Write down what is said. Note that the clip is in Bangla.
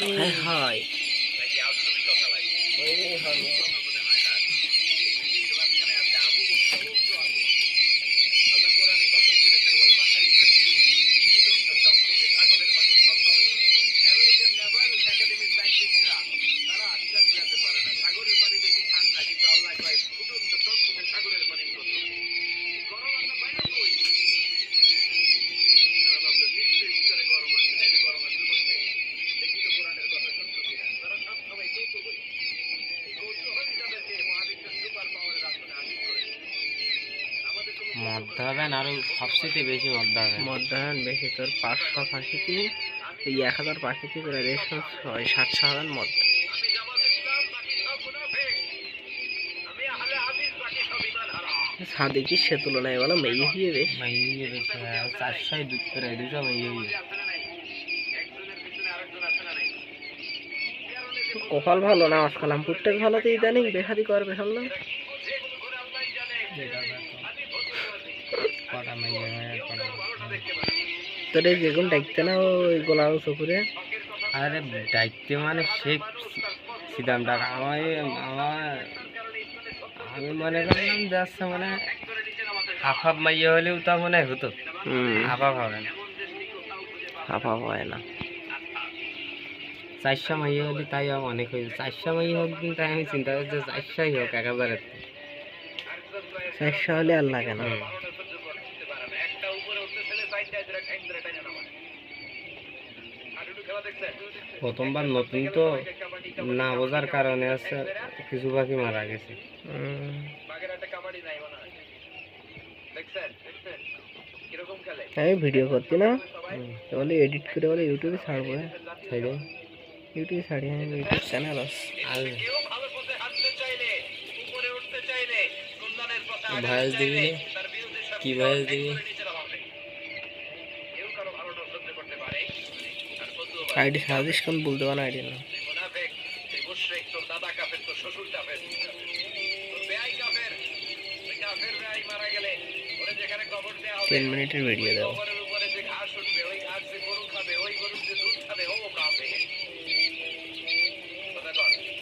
হয় হয়। মধ্যে হবেন আরও সবচেয়ে বেশি মধ্যে হবে। মধ্যাহ্ন বেশি তোর পাঁচশো পাখিটি এই এক হাজার পাখিটি করে দেড়শো ছয় সাতশো হাজার মধ্যে। সাদিকি সে তুলনায় বলো মেয়ে হিয়ে বেশ। মাইয়ে বেশি হয় চারশোয় দুধ করে দুশো হয়ে কপাল ভালো না আজকালাম প্রত্যেক ভালোতে ইদানিং বেহাদি করবে শুনলাম কটা মাইয়ে হয় কটা তোর এই যেগুন ডাকতে না ওই চকুরে? আরে দায়িত্ব মানে সে সিদাম ডাক আমার আমার আমি মনে করলাম যাচ্ছে মানে হাফ হাফ মাইয়ে হলেও তা মনে হয় হতো। হাফ হাফ হবে না। হাফা হয় না। চারশো মাইয়ে হলে তাই অনেক হয়েছে চারশো মাইয়ে হোক কিন্তু তাই আমি চিন্তা করছি চারশোই হোক এক হাজারের চারশো হলে আর লাগে না। প্রথমবার নতুন তো না বোঝার কারণে আছে কিছু পাখি মারা গেছে। আমি ভিডিও করছি না। বলে এডিট করে বলে ইউটিউবে ছাড়বো হ্যাঁ? ইউটিউবে ছাড়ি আমি ইউটিউব চ্যানেল আছে। আর। দিবি কি ভয়েস দিবি আইডি সাজেস্ট কোন বলতে পারে আইডি না তিন মিনিটের ভিডিও দেবো